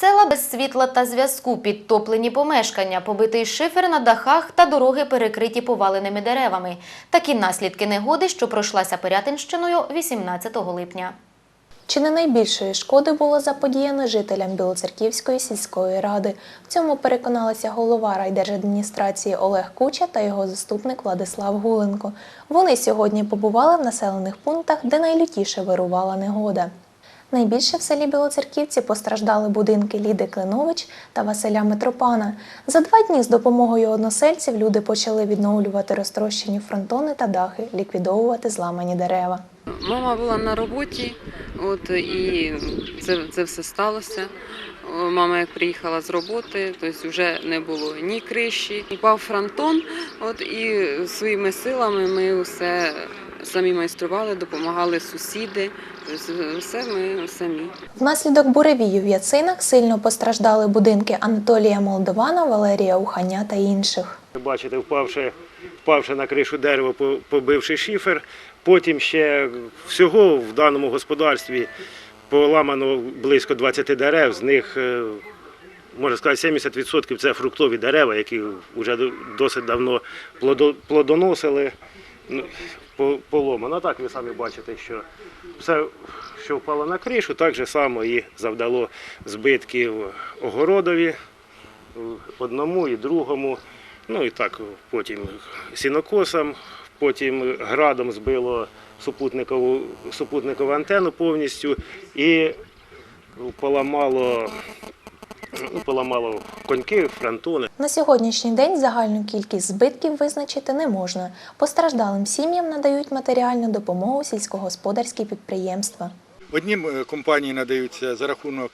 Села без світла та зв'язку, підтоплені помешкання, побитий шифер на дахах та дороги перекриті поваленими деревами. Такі наслідки негоди, що пройшлася Пирятинщиною 18 липня. Чи не найбільшої шкоди було заподіяно жителям Білоцерківської сільської ради? В цьому переконалися голова райдержадміністрації Олег Куча та його заступник Владислав Гуленко. Вони сьогодні побували в населених пунктах, де найлютіше вирувала негода. Найбільше в селі Білоцерківці постраждали будинки Ліди Клинович та Василя Митропана. За два дні з допомогою односельців люди почали відновлювати розтрощені фронтони та дахи, ліквідовувати зламані дерева. Мама була на роботі, от і це, це все сталося. Мама як приїхала з роботи, тобто вже не було ні криші, упав фронтон. От і своїми силами ми все самі майстрували, допомагали сусіди. Тобто все ми самі. Внаслідок буревію в Яцинах сильно постраждали будинки Анатолія Молдована, Валерія Уханя та інших. Бачите, впавши, впавши на кришу дерева, побивши шифер. Потім ще всього в даному господарстві поламано близько 20 дерев, з них, е, можна сказати, 70% це фруктові дерева, які вже досить давно плодо- плодоносили. Ну, Поломано. Так ви самі бачите, що все, що впало на кришу, так же само і завдало збитків огородові одному і другому. Ну і так потім сінокосом, потім градом збило супутникову, супутникову антенну повністю і поламало, ну, поламало коньки, фронтони. На сьогоднішній день загальну кількість збитків визначити не можна. Постраждалим сім'ям надають матеріальну допомогу сільськогосподарські підприємства. Однім е, компанії надаються за рахунок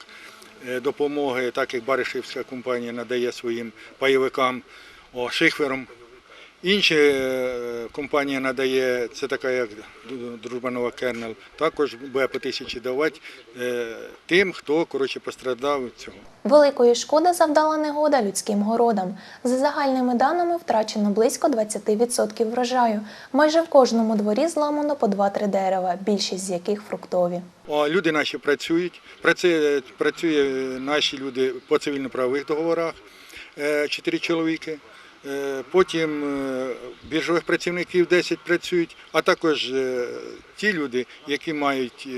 е, допомоги, так як Баришівська компанія надає своїм пайовикам шихвером. Інші е, компанія надає, це така як Дружбанова Кернел, також буде по тисячі давати е, тим, хто коротше, постраждав від цього. Великої шкоди завдала негода людським городам. За загальними даними втрачено близько 20% врожаю. Майже в кожному дворі зламано по 2-3 дерева, більшість з яких фруктові. Люди наші працюють, працює, працює наші люди по цивільно-правових договорах, е, чотири чоловіки. Е, Потім е, біржових працівників 10 працюють, а також е, ті люди, які мають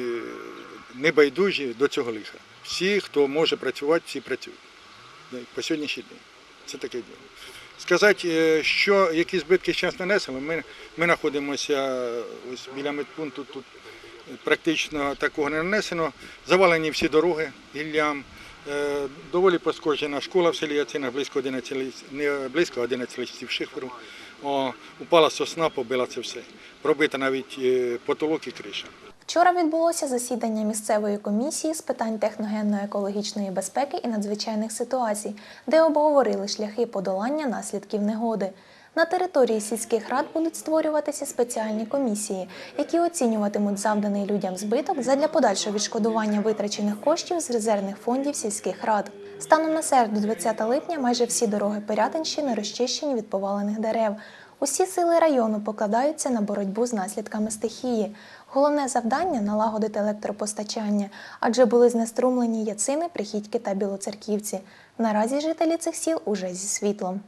небайдужі до цього лиха. Всі, хто може працювати, всі працюють. По сьогоднішній день. Це таке діло. Сказати, що які збитки зараз нанесено, ми, ми знаходимося ось біля медпункту тут практично такого не нанесено. Завалені всі дороги гіллям. Е, Доволі пошкоджена школа в селі Яцинах, близько 11 не близько 11 листів шиферу. О, упала сосна, побила це все. Пробита навіть е, потолок і криша. Вчора відбулося засідання місцевої комісії з питань техногенно-екологічної безпеки і надзвичайних ситуацій, де обговорили шляхи подолання наслідків негоди. На території сільських рад будуть створюватися спеціальні комісії, які оцінюватимуть завданий людям збиток задля подальшого відшкодування витрачених коштів з резервних фондів сільських рад. Станом на середу, 20 липня, майже всі дороги Пирятинщини розчищені від повалених дерев. Усі сили району покладаються на боротьбу з наслідками стихії. Головне завдання налагодити електропостачання, адже були знеструмлені яцини, прихідьки та білоцерківці. Наразі жителі цих сіл уже зі світлом.